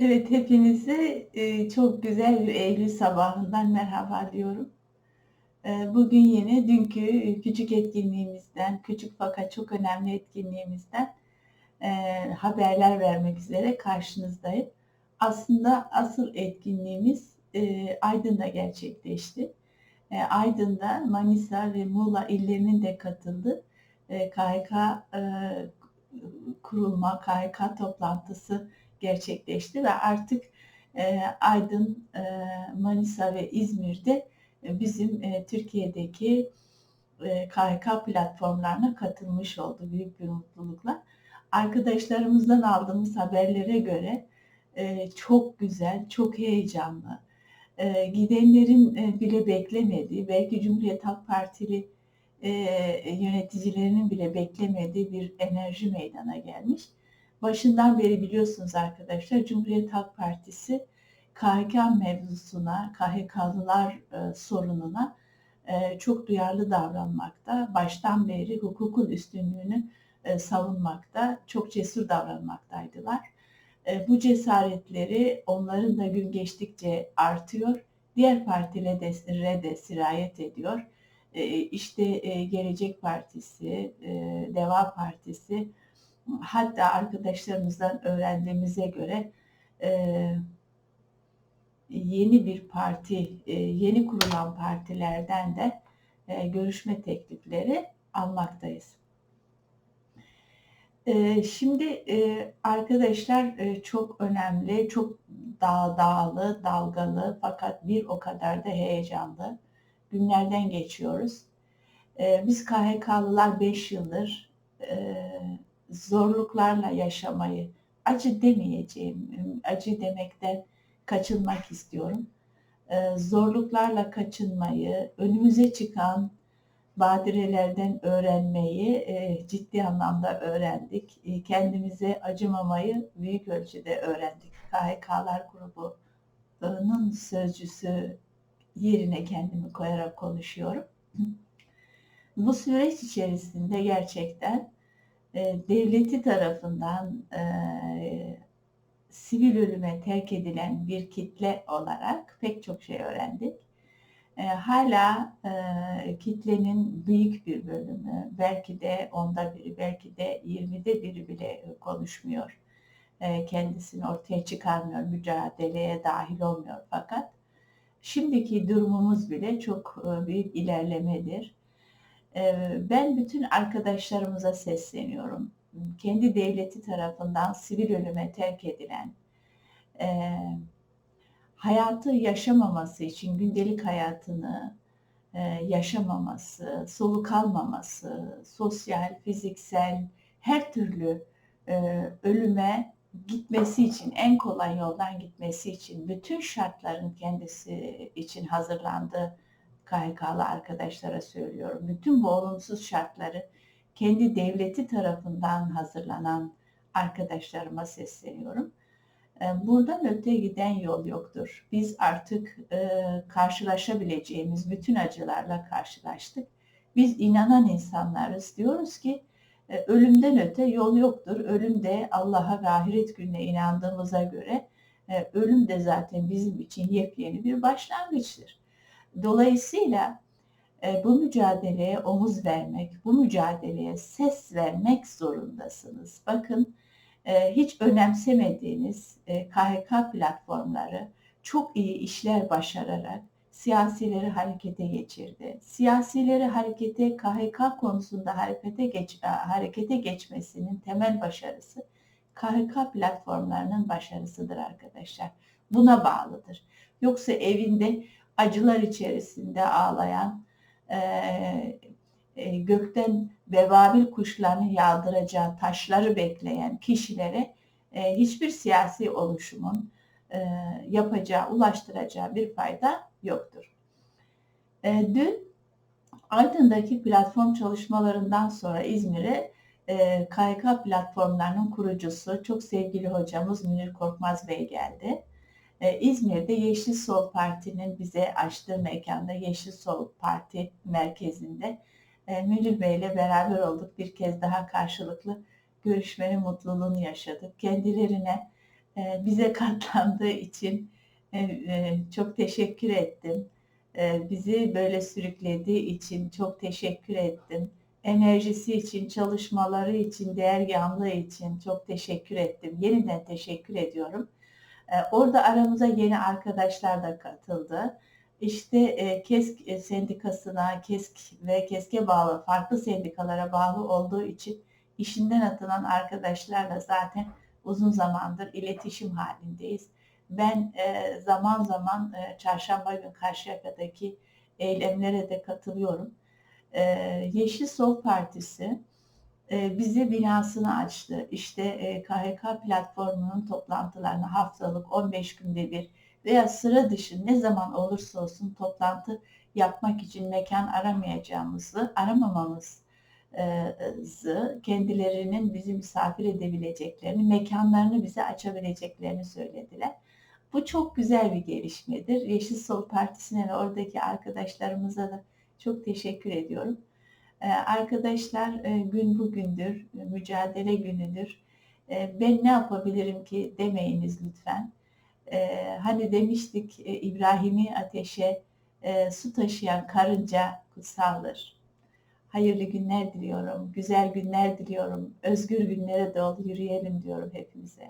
Evet, hepinize, eee, çok güzel bir eylül sabahından merhaba diyorum. Eee, bugün yine dünkü küçük etkinliğimizden, küçük fakat çok önemli etkinliğimizden, eee, haberler vermek üzere karşınızdayım. Aslında asıl etkinliğimiz, Aydın'da gerçekleşti. Aydın'da Manisa ve Muğla illerinin de katıldığı, KHK, kurulma, KHK toplantısı gerçekleşti ve artık eee, Aydın, eee, Manisa ve İzmir'de e, bizim e, Türkiye'deki e, KHK platformlarına katılmış oldu büyük bir mutlulukla. Arkadaşlarımızdan aldığımız haberlere göre e, çok güzel, çok heyecanlı, e, gidenlerin e, bile beklemediği, belki Cumhuriyet Halk Partili e, yöneticilerinin bile beklemediği bir enerji meydana gelmiş. Başından beri biliyorsunuz arkadaşlar Cumhuriyet Halk Partisi KHK mevzusuna, KHK'lılar e, sorununa e, çok duyarlı davranmakta. Baştan beri hukukun üstünlüğünü e, savunmakta, çok cesur davranmaktaydılar. E, bu cesaretleri onların da gün geçtikçe artıyor. Diğer partilere de sirayet ediyor. E, işte e, Gelecek Partisi, e, Deva Partisi, hatta arkadaşlarımızdan öğrendiğimize göre e, yeni bir parti, e, yeni kurulan partilerden de e, görüşme teklifleri almaktayız. E, şimdi arkadaşlar çok önemli, çok dağ, dağlı, dalgalı fakat bir o kadar da heyecanlı günlerden geçiyoruz. Biz KHK'lılar 5 yıldır zorluklarla yaşamayı, acı demeyeceğim, acı demekten kaçınmak istiyorum. Ee, zorluklarla kaçınmayı, önümüze çıkan badirelerden öğrenmeyi e, ciddi anlamda öğrendik. E, kendimize acımamayı büyük ölçüde öğrendik. KHK'lar grubunun sözcüsü yerine kendimi koyarak konuşuyorum. Bu süreç içerisinde gerçekten e, devleti tarafından sivil ölüme terk edilen bir kitle olarak pek çok şey öğrendik. E, hala e, kitlenin büyük bir bölümü, belki de onda biri, belki de yirmide biri bile konuşmuyor. E, kendisini ortaya çıkarmıyor, mücadeleye dahil olmuyor fakat şimdiki durumumuz bile çok e, büyük ilerlemedir. Ben bütün arkadaşlarımıza sesleniyorum. Kendi devleti tarafından sivil ölüme terk edilen, hayatı yaşamaması için gündelik hayatını yaşamaması, soluk almaması, sosyal, fiziksel, her türlü ölüme gitmesi için, en kolay yoldan gitmesi için bütün şartların kendisi için hazırlandığı KHK'lı arkadaşlara söylüyorum. Bütün bu olumsuz şartları kendi devleti tarafından hazırlanan arkadaşlarıma sesleniyorum. Ee, buradan öte giden yol yoktur. Biz artık e, karşılaşabileceğimiz bütün acılarla karşılaştık. Biz inanan insanlarız. Diyoruz ki e, ölümden öte yol yoktur. Ölüm de Allah'a ve ahiret gününe inandığımıza göre e, ölüm de zaten bizim için yepyeni bir başlangıçtır. Dolayısıyla e, bu mücadeleye omuz vermek, bu mücadeleye ses vermek zorundasınız. Bakın e, hiç önemsemediğiniz e, KHK platformları çok iyi işler başararak siyasileri harekete geçirdi. Siyasileri harekete KHK konusunda harekete geç harekete geçmesinin temel başarısı KHK platformlarının başarısıdır arkadaşlar. Buna bağlıdır. Yoksa evinde acılar içerisinde ağlayan e, e, gökten bevabil kuşlarını yağdıracağı taşları bekleyen kişilere e, hiçbir siyasi oluşumun yapacağı, ulaştıracağı bir fayda yoktur. Dün Aydın'daki platform çalışmalarından sonra İzmir'e KYK platformlarının kurucusu, çok sevgili hocamız Münir Korkmaz Bey geldi. Ee, İzmir'de Yeşil Sol Parti'nin bize açtığı mekanda Yeşil Sol Parti merkezinde e, Münir Bey ile beraber olduk. Bir kez daha karşılıklı görüşmenin mutluluğunu yaşadık. Kendilerine Eee, bize katlandığı için, çok teşekkür ettim. Bizi böyle sürüklediği için çok teşekkür ettim. Enerjisi için, çalışmaları için, değergâhlığı için çok teşekkür ettim. Yeniden teşekkür ediyorum. Eee, orada aramıza yeni arkadaşlar da katıldı. İşte, eee, KESK, eee, sendikasına, KESK ve KESK'e bağlı farklı sendikalara bağlı olduğu için işinden atılan arkadaşlarla zaten uzun zamandır iletişim hâlindeyiz. Ben, eee, zaman zaman, çarşamba günü Karşıyaka'daki eylemlere de katılıyorum. Yeşil Sol Partisi, bize binasını açtı. İşte, KHK platformunun toplantılarını haftalık 15 günde bir veya sıra dışı ne zaman olursa olsun toplantı yapmak için mekân aramayacağımızı, aramamamız eee, zı kendilerinin bizi misafir edebileceklerini, mekânlarını bize açabileceklerini söylediler. Bu çok güzel bir gelişmedir. Yeşil Sol Partisi'ne ve oradaki arkadaşlarımıza da çok teşekkür ediyorum. Eee, arkadaşlar, eee, gün bugündür, mücadele günüdür. Eee, ben ne yapabilirim ki demeyiniz lütfen. Hani demiştik, İbrahim'i ateşe, su taşıyan karınca kutsaldır. Hayırlı günler diliyorum, güzel günler diliyorum, özgür günlere doğru yürüyelim diyorum hepimize.